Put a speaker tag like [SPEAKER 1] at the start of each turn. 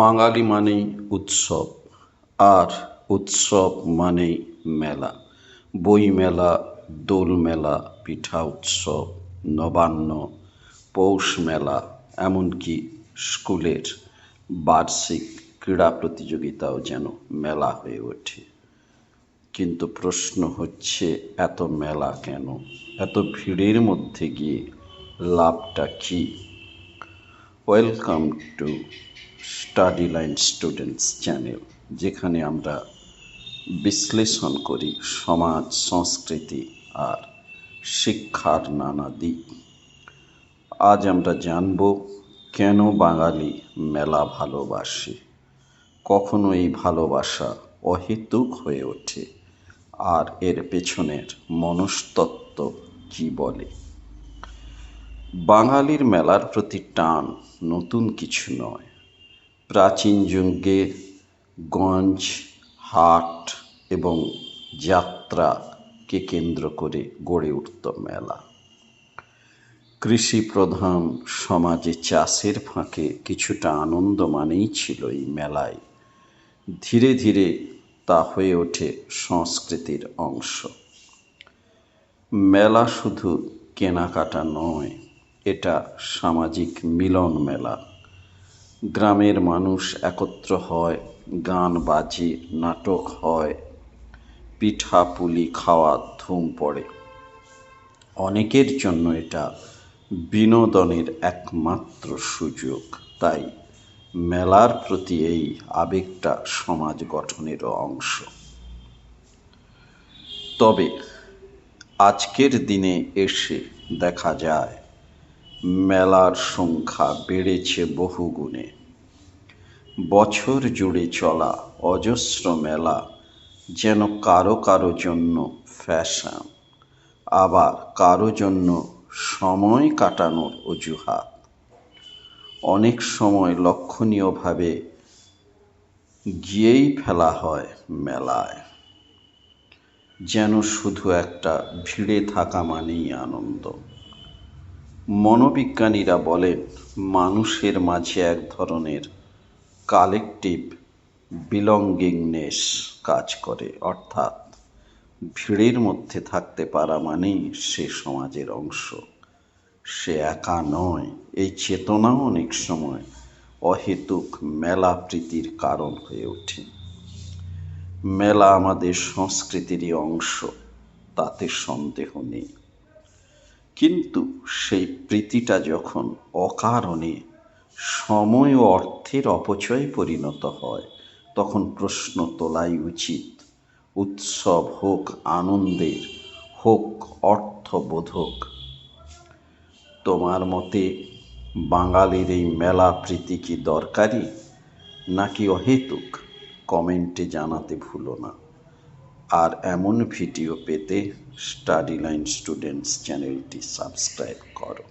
[SPEAKER 1] বাঙালি মানেই উৎসব, আর উৎসব মানেই মেলা। বই মেলা, দোল মেলা, পিঠা উৎসব, নবান্ন, পৌষ মেলা, এমনকি স্কুলের বার্ষিক ক্রীড়া প্রতিযোগিতাও যেন মেলা হয়ে ওঠে। কিন্তু প্রশ্ন হচ্ছে, এত মেলা কেন? এত ভিড়ের মধ্যে গিয়ে লাভটা কী? Welcome to study line students channel যেখানে আমরা বিশ্লেষণ করি সমাজ, সংস্কৃতি আর শিক্ষার নানা দিক। আজ আমরা জানব কেন বাঙালি মেলা ভালোবাসে, কখনো এই ভালোবাসা অহেতুক হয়ে ওঠে, আর এর পেছনের মনস্তত্ত্ব কী বলে? বাঙালির মেলার প্রতি টান নতুন কিছু নয়। প্রাচীন যুগে গঞ্জ, হাট এবং যাত্রাকে কেন্দ্র করে গড়ে উঠত মেলা। কৃষি প্রধান সমাজে চাষের ফাঁকে কিছুটা আনন্দ মানেই ছিল এই মেলায়। ধীরে ধীরে তা হয়ে ওঠে সংস্কৃতির অংশ। মেলা শুধু কেনাকাটা নয় এটা সামাজিক মিলন মেলা। গ্রামের মানুষ একত্র হয়, গান বাজে, নাটক হয়, পিঠা পুলি খাওয়া ধুম পড়ে। অনেকের জন্য এটা বিনোদনের একমাত্র সুযোগ। তাই মেলার প্রতি এই আবেগটা সমাজ গঠনেরও অংশ। তবে আজকের দিনে এসে দেখা যায় মেলার সংখ্যা বেড়েছে বহুগুণে। বছর জুড়ে চলা অজস্র মেলা যেন কারও কারও জন্য ফ্যাশন, আবার কারও জন্য সময় কাটানোর অজুহাত। অনেক সময় লক্ষণীয়ভাবে গিয়েই ফেলা হয় মেলায়। যেন শুধু একটা ভিড়ে থাকা মানেই আনন্দ। মনোবিজ্ঞানীরা বলেন, মানুষের মাঝে এক ধরনের কালেকটিভ বিলঙ্গিংনেস কাজ করে, অর্থাৎ ভিড়ের মধ্যে থাকতে পারা মানেই সে সমাজের অংশ। সে একা নয়, এই চেতনাও অনেক সময় অহেতুক মেলা প্রীতির কারণ হয়ে ওঠে। মেলা আমাদের সংস্কৃতিরই অংশ, তাতে সন্দেহ নেই। কিন্তু সেই প্রীতিটা যখন অকারণে সময় ও অর্থের অপচয়ে পরিণত হয়, তখন প্রশ্ন তোলাই উচিত। উৎসব হোক আনন্দের, হোক অর্থবোধক। তোমার মতে বাঙালির এই মেলা প্রীতি কি দরকারি, নাকি অহেতুক? কমেন্টে জানাতে ভুলো না। আর এমন ভিডিও পেতে স্টাডি লাইন স্টুডেন্টস চ্যানেলটি সাবস্ক্রাইব করো।